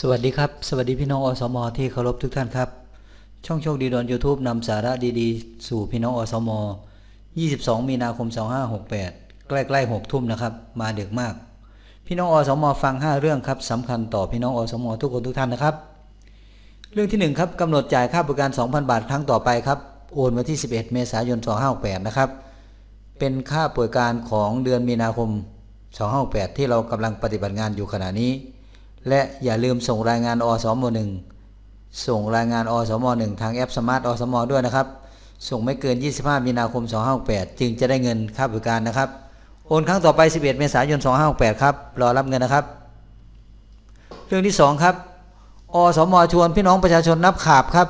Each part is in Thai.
สวัสดีครับ สวัสดีพี่น้องอสมอที่เคารพทุกท่านครับ ช่องโชคดีดอน YouTube นำสาระดีๆ สู่พี่น้องอสมอ22 มีนาคม 2568 ใกล้ๆ6ทุ่มนะครับ มาดึกมาก พี่น้องอสมอฟัง 5 เรื่องครับสำคัญต่อพี่น้องอสมอทุกคนทุกท่านนะครับ เรื่องที่ 1 ครับกำหนดจ่ายค่าบริการ 2,000 บาทครั้งต่อไปครับ โอนวันที่ 11 เมษายน 2568 นะครับ เป็นค่าป่วยการของเดือนมีนาคม 2568 ที่เรากำลังปฏิบัติงานอยู่ขณะนี้ และอย่าลืมส่งรายงานอสม1ส่งรายงานอสม1ทางแอปสมาร์ทอสมด้วยนะครับ ส่งไม่เกิน 25 มีนาคม 2568 จึงจะได้เงินค่าบริการนะครับ โอนครั้งต่อไป 11 เมษายน 2568 ครับ รอรับเงินนะครับ เรื่องที่ 2 ครับ อสมชวนพี่น้องประชาชนนับขาบครับ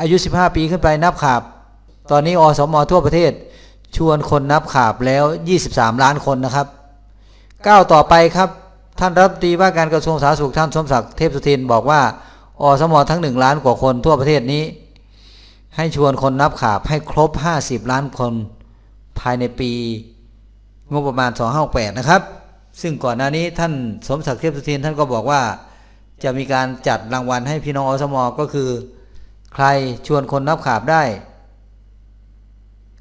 อายุ 15 ปีขึ้นไปนับขาบ ตอนนี้อสมทั่วประเทศ ชวนคนนับขาบแล้ว 23 ล้านคนนะครับก้าวต่อไปครับ ท่านรัฐมนตรีว่าการกระทรวงสาธารณสุขท่านสมศักดิ์เทพสุทินบอกว่าอสมทั้งหนึ่งล้านกว่าคนทั่วประเทศนี้ ให้ชวนคนนับขาบให้ครบ 50 ล้านคนภายในปีงบประมาณ 258นะครับ ซึ่งก่อนหน้านี้ท่านสมศักดิ์เทพสุทินท่านก็บอกว่าจะมีการจัดรางวัลให้พี่น้องอสมก็คือ ใครชวนคนนับขาบได้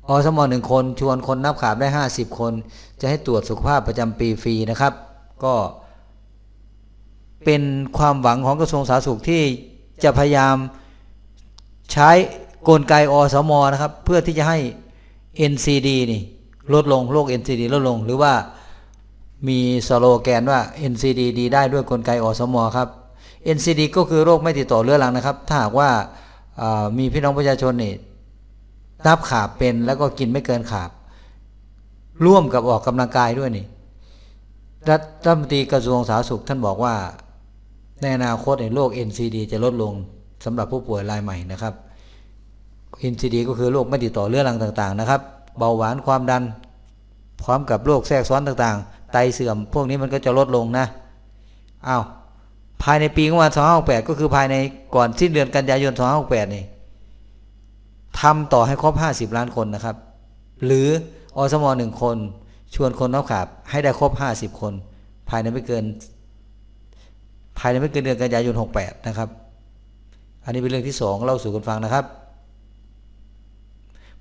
อสมหนึ่งคนชวนคนนับขาบได้ 50 คน จะให้ตรวจสุขภาพประจำปีฟรีนะครับ ก็ เป็นความหวังของกระทรวงสาธารณสุขที่จะพยายามใช้กลไกอสมนะครับ เพื่อที่จะให้ NCD นี่ลดลงโรค NCD ลดลง หรือว่ามีสโลแกนว่า NCD ดีได้ด้วยกลไกอสมครับ NCD ก็คือโรคไม่ติดต่อเรื้อรังนะครับ ถ้าหากว่าอ่ามีพี่น้องประชาชนนี่นับขาบเป็นแล้วก็กินไม่เกินขาบ ร่วมกับออกกำลังกายด้วยนี่รัฐมนตรีกระทรวงสาธารณสุขท่านบอกว่า ในอนาคตในโรค NCD จะลดลงสำหรับผู้ป่วยรายใหม่นะครับ NCD ก็คือโรคไม่ติดต่อเรื้อรังต่างๆนะครับ เบาหวานความดัน พร้อมกับโรคแทรกซ้อนต่างๆ ไตเสื่อม พวกนี้มันก็จะลดลงนะอ้าวภายในปีงบประมาณ2568 ก็คือภายในก่อนสิ้นเดือนกันยายน2568นี่ทำต่อให้ครบ 50 ล้านคนนะครับ หรืออสมหนึ่งคน ชวนคนนับขาบให้ได้ครบ 50 คน ภายในไม่เกิน ภายในไม่เกินเดือนกันยายน 68 นะครับ อันนี้เป็นเรื่องที่สองเล่าสู่กันฟังนะครับ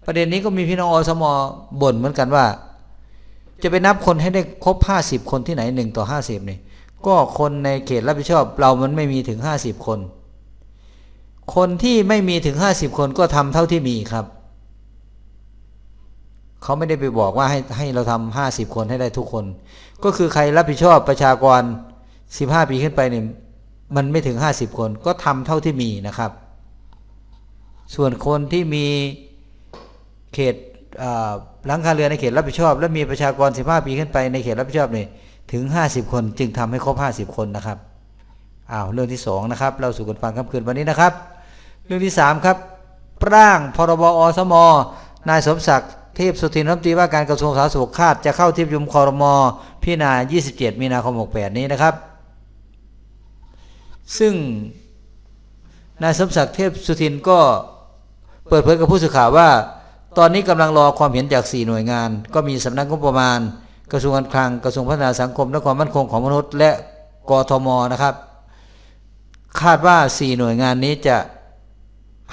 ประเด็นนี้ก็มีพี่น้องอสมบ่นเหมือนกันว่า จะไปนับคนให้ได้ครบ 50 คนที่ไหน 1 ต่อ 50นี่ก็คนในเขตรับผิดชอบ เรามันไม่มีถึง 50 คน คนที่ไม่มีถึง 50 คนก็ทำเท่าที่มีครับเขาไม่ได้ไปบอกว่าให้ให้เราทำห้าสิบคนให้ได้ทุกคน ก็คือใครรับผิดชอบประชากร 15ปีขึ้นไปเนี่ยมันไม่ถึง50คนก็ทำเท่าที่มีนะครับ ส่วนคนที่มีเขตหลังคาเรือนในเขตรับผิดชอบ และมีประชากร 15 ปีขึ้นไปในเขตรับผิดชอบเนี่ยถึง 50 คนจึงทำให้ครบ 50 คนนะครับอ้าวเรื่องที่สองนะครับ เราสู่กันฟังค่ำคืนวันนี้นะครับ เรื่องที่สามครับ ร่างพรบอสมนายสมศักดิ์เทพสุทินรัฐมนตรีว่าการกระทรวงสาธารณสุขคาดจะเข้าที่ประชุมคอรมอพิจารณา 27 มีนาคม 68 นี้นะครับ ซึ่งนายสมศักดิ์เทพสุทินก็เปิดเผยกับผู้สื่อข่าวว่า ตอนนี้กำลังรอความเห็นจาก 4 หน่วยงาน ก็มีสำนักงบประมาณ กระทรวงการคลังกระทรวงพัฒนาสังคม และความมั่นคงของมนุษย์ และกทมนะครับ คาดว่า 4 หน่วยงานนี้จะ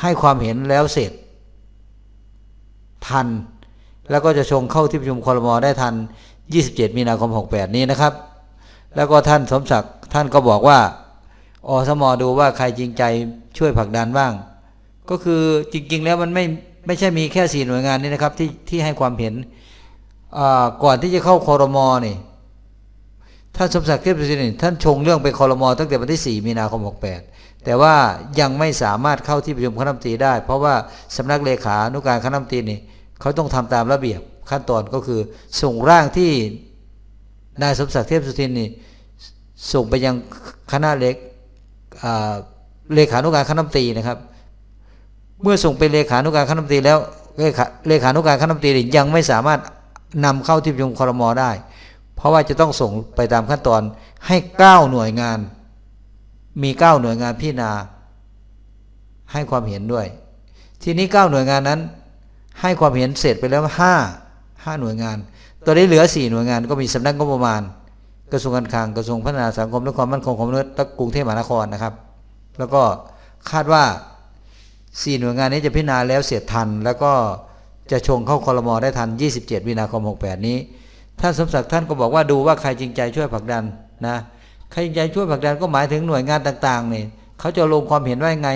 ให้ความเห็นแล้วเสร็จ ทัน แล้วก็จะชงเข้าที่ประชุมคอรมอได้ทัน 27 มีนาคม 68 นี้นะครับ แล้วก็ท่านสมศักดิ์ท่านก็บอกว่า อสมอดูว่าใครจริงใจช่วยผลักดันบ้าง ก็คือจริง ๆ แล้วมันไม่ไม่ใช่มีแค่สี่หน่วยงานนี้นะครับที่ที่ให้ความเห็นก่อนที่จะเข้าคอรมอนี่ท่านสมศักดิ์เทพสุทินท่านชงเรื่องไปคอรมอตั้งแต่วันที่ 4 มีนาคม 68 แต่ว่ายังไม่สามารถเข้าที่ประชุมคณะรัฐมนตรีได้ เพราะว่าสำนักเลขานุการคณะรัฐมนตรีนี่เขาต้องทำตามระเบียบขั้นตอนก็คือ ส่งร่างที่นายสมศักดิ์เทพสุทินนี่ส่งไปยังคณะเล็กอ่า เลขานุการคณะมนตรีนะครับ เมื่อส่งไปเลขานุการคณะมนตรีแล้วเลขาเลขานุการคณะมนตรียังไม่สามารถนำเข้าที่ประชุมครมได้ เพราะว่าจะต้องส่งไปตามขั้นตอนให้ 9 หน่วยงาน มี 9 หน่วยงานพิจารณาให้ความเห็นด้วย ทีนี้ 9 หน่วยงานนั้น ให้ความเห็นเสร็จไปแล้ว 5 5 หน่วยงาน ตัวนี้เหลือ 4 หน่วยงานก็มีสำนักงบประมาณ กระทรวงการคลังกระทรวงพัฒนาสังคมและความมั่นคงของมนุษย์และกรุงเทพมหานครนะครับ แล้วก็คาดว่าสี่หน่วยงานนี้จะพิจารณาแล้วเสร็จทัน แล้วก็จะชงเข้าคอรมอได้ทัน 27 มีนาคม 68 นี้ท่านสมศักดิ์ท่านก็บอกว่าดูว่าใครจริงใจช่วยผลักดันนะใครจริงใจช่วยผลักดันก็หมายถึงหน่วยงานต่างๆนี่เขาจะลงความเห็นว่ายังไง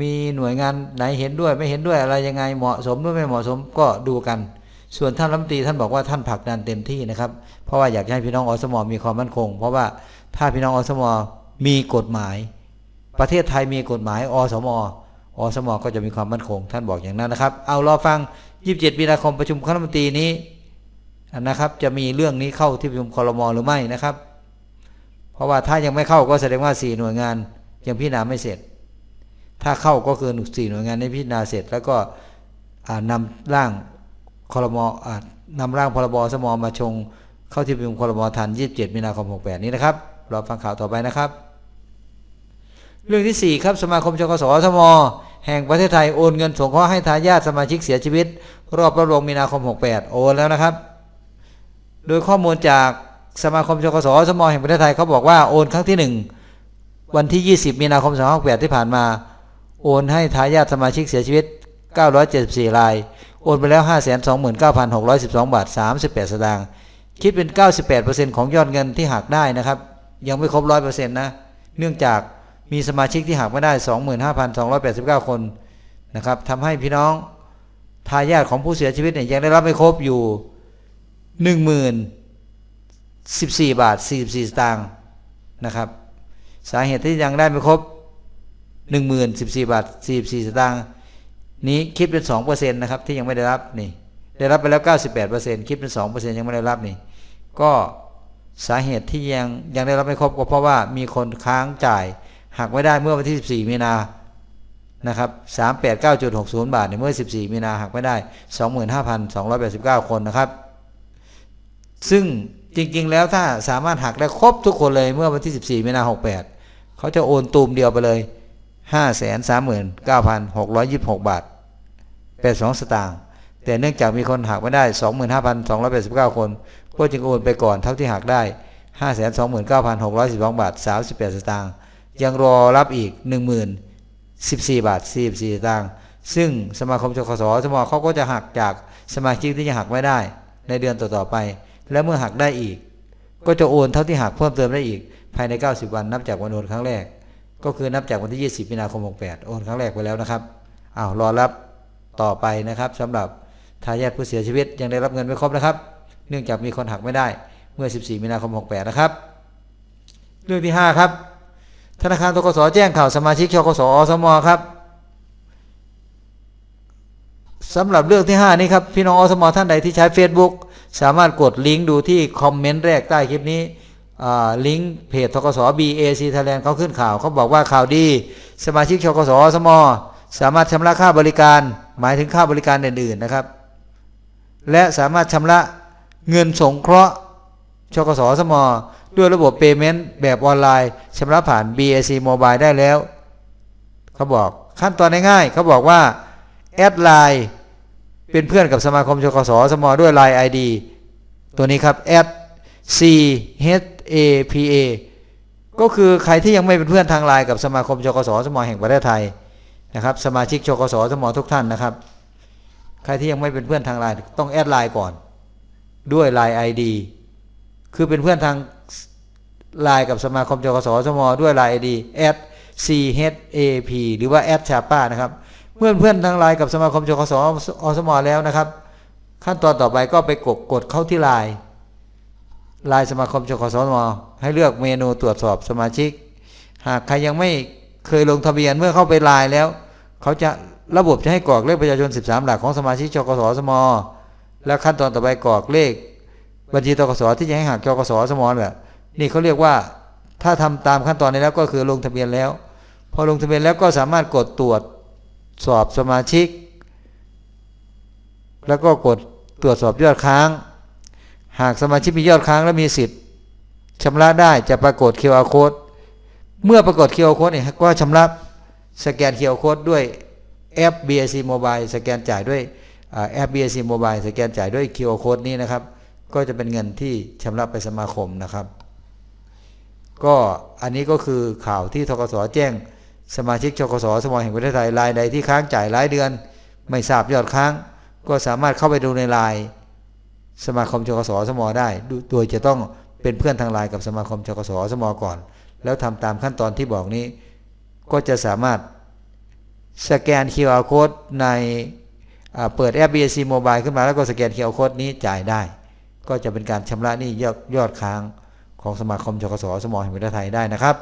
มีหน่วยงานไหนเห็นด้วยไม่เห็นด้วยอะไรยังไงเหมาะสมหรือไม่เหมาะสมก็ดูกัน ส่วนท่านรัฐมนตรีท่านบอกว่าท่านผลักดันเต็มที่นะครับ เพราะว่าอยากให้พี่น้องอสมมีความมั่นคง เพราะว่าถ้าพี่น้องอสมมีกฎหมาย ประเทศไทยมีกฎหมายอสมอสมก็จะมีความมั่นคง ท่านบอกอย่างนั้นนะครับ เอารอฟัง 27มีนาคมประชุมคณะรัฐมนตรีนี้นะครับ จะมีเรื่องนี้เข้าที่ประชุมครมหรือไม่นะครับ เพราะว่าถ้ายังไม่เข้าก็แสดงว่า 4 หน่วยงานยังพิจารณาไม่เสร็จ ถ้าเข้าก็คือสี่หน่วยงานได้พิจารณาเสร็จ แล้วก็อ่านำร่าง ครมอ่านำร่างพรบสมอมาชง เข้าที่ประชุมครมทัน 27 มีนาคม 68 นี้นะครับรอฟังข่าวต่อไปนะครับ เรื่องที่ 4 ครับสมาคมชกสสมแห่งประเทศไทยโอนเงินสงเคราะห์ให้ทายาทสมาชิกเสียชีวิต รอบระลงมีนาคม 68 โอนแล้วนะครับ โดยข้อมูลจากสมาคมชกสสมแห่งประเทศไทยเขาบอกว่าโอนครั้งที่ 1 วันที่ 20 มีนาคม 2568 ที่ผ่านมา โอนให้ทายาทสมาชิกเสียชีวิต 974 ราย โอนไปแล้ว 529,612 บาท 38 สตางค์คิดเป็น 98%ของยอดเงินที่หักได้นะครับ ยังไม่ครบ 100%นะเนื่องจากมีสมาชิกที่หักไม่ได้ 25,289 คนนะครับทำให้พี่น้องทายาทของผู้เสียชีวิตเนี่ยยังได้รับไม่ครบอยู่ 10,014 บาท 44 สตางค์นะครับ สาเหตุที่ยังได้ไม่ครบ 10,014 บาท 44 สตางค์ นี้คิดเป็น2%นต์นะครับที่ยังไม่ได้รับนี่ได้รับไปแล้ว98%คิดเป็น2%ยังไม่ได้รับนี่ก็สาเหตุที่ยังยังได้รับไม่ครบก็เพราะว่ามีคนค้างจ่ายหักไม่ได้เมื่อวันที่ 14 มีนานะครับ389.60 บาทในเมื่อ 14 มีนาหักไม่ได้ 25,289 คนนะครับ ซึ่งจริงๆ แล้วถ้าสามารถหักได้ครบทุกคนเลยเมื่อวันที่ 14 มีนา 68 เขาจะโอนตูมเดียวไปเลย 539,626บาท82สตางค์แต่เนื่องจากมีคนหักไม่ได้25,289คนก็จึงโอนไปก่อนเท่าที่หักได้529,612บาท38สตางค์ยังรอรับอีก10,014บาท44สตางค์ซึ่งสมาคมชคสสมเขาก็จะหักจากสมาชิกที่ยังหักไม่ได้ ในเดือนต่อๆไป และเมื่อหักได้อีก ก็จะโอนเท่าที่หักเพิ่มเติมได้อีก ภายใน 90 วันนับจากวันโอนครั้งแรก ก็คือนับจากวันที่ 20มีนาคม 68 โอนครั้งแรกไปแล้วนะครับอ้าวรอรับต่อไปนะครับสำหรับทายาทผู้เสียชีวิตยังได้รับเงินไม่ครบนะครับ เนื่องจากมีคนหักไม่ได้เมื่อ 14 มีนาคม 68 นะครับ เรื่องที่ 5 ครับ ธนาคารทกสแจ้งข่าวสมาชิกชกสอสมครับสำหรับเรื่องที่ 5 นี้ครับ พี่น้องอสมท่านใดที่ใช้ Facebook สามารถกดลิงก์ดูที่คอมเมนต์แรกใต้คลิปนี้ ลิงก์เพจทกส BAC Thailand เขาขึ้นข่าวเขาบอกว่าข่าวดี สมาชิกชกสอสมสามารถชำระค่าบริการ หมายถึงค่าบริการอื่นๆนะครับ และสามารถชำระเงินสงเคราะห์ชกสสมด้วยระบบ Payment แบบออนไลน์ชำระผ่าน BAC Mobile ได้แล้ว เขาบอกขั้นตอนง่ายๆเขาบอกว่าแอดไลน์เป็นเพื่อนกับสมาคมชกสสมด้วย Line ID ตัวนี้ครับแอด C H A P A ก็คือใครที่ยังไม่เป็นเพื่อนทางไลน์กับสมาคมชกสสมอแห่งประเทศไทยนะครับ สมาชิกชกสสมอทุกท่านนะครับ ใครที่ยังไม่เป็นเพื่อนทางไลน์ต้องแอดไลน์ก่อน ด้วย Line ID คือเป็นเพื่อนทางไลน์กับสมาคมจกสสมด้วย Line ID at chap หรือว่า at chapa นะครับ เมื่อเพื่อนทางไลน์กับสมาคมจกสอสมแล้วนะครับ ขั้นตอนต่อไปก็ไปกดกดเข้าที่ไลน์ ลน์สมาคมจกสสมให้เลือกเมนูตรวจสอบสมาชิก หากใครยังไม่เคยลงทะเบียนเมื่อเข้าไปลน์แล้ว เขาจะระบบจะให้กรอกเลขประชาชน 13 หลักของสมาชิกจกสสมแล้วขั้นตอนต่อไปกรอกเลข บัญชีตกสที่จะให้หักจกสสมเนี่ยนี่เขาเรียกว่าถ้าทำตามขั้นตอนนี้แล้วก็คือลงทะเบียนแล้ว พอลงทะเบียนแล้วก็สามารถกดตรวจสอบสมาชิก แล้วก็กดตรวจสอบยอดค้าง หากสมาชิกมียอดค้างและมีสิทธิ์ชำระได้จะปรากฏ QR code เมื่อปรากฏ QR code เนี่ยก็ชำระสแกน QR code ด้วยแอป BAC Mobile สแกนจ่ายด้วยอ่าแอป BAC Mobile สแกนจ่ายด้วย QR code นี้นะครับ ก็จะเป็นเงินที่ชำระไปสมาคมนะครับ ก็อันนี้ก็คือข่าวที่ทกสแจ้งสมาชิกชกสสมแห่งประเทศไทยรายใดที่ค้างจ่ายรายเดือน ไม่ทราบยอดค้าง ก็สามารถเข้าไปดูในไลน์ สมาคมชกสสมได้โดยจะต้องเป็นเพื่อนทางไลน์กับสมาคมชกสสมก่อน แล้วทำตามขั้นตอนที่บอกนี้ ก็จะสามารถสแกน QR code ในเปิดแอป BSC Mobile ขึ้นมาแล้วก็สแกน QR code นี้จ่ายได้ ก็จะเป็นการชำระหนี้ยอดยอดค้างของสมาคมชกสสมแห่งประเทศไทยได้นะครับ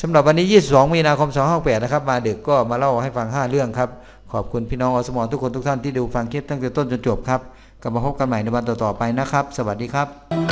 สำหรับวันนี้ 22 มีนาคม 2568นะครับ มาดึกก็มาเล่าให้ฟัง 5 เรื่องครับ ขอบคุณพี่น้องอสมทุกคนทุกท่านที่ดูฟังคลิปตั้งแต่ต้นจนจบครับ กลับมาพบกันใหม่ในวันต่อๆไปนะครับ สวัสดีครับ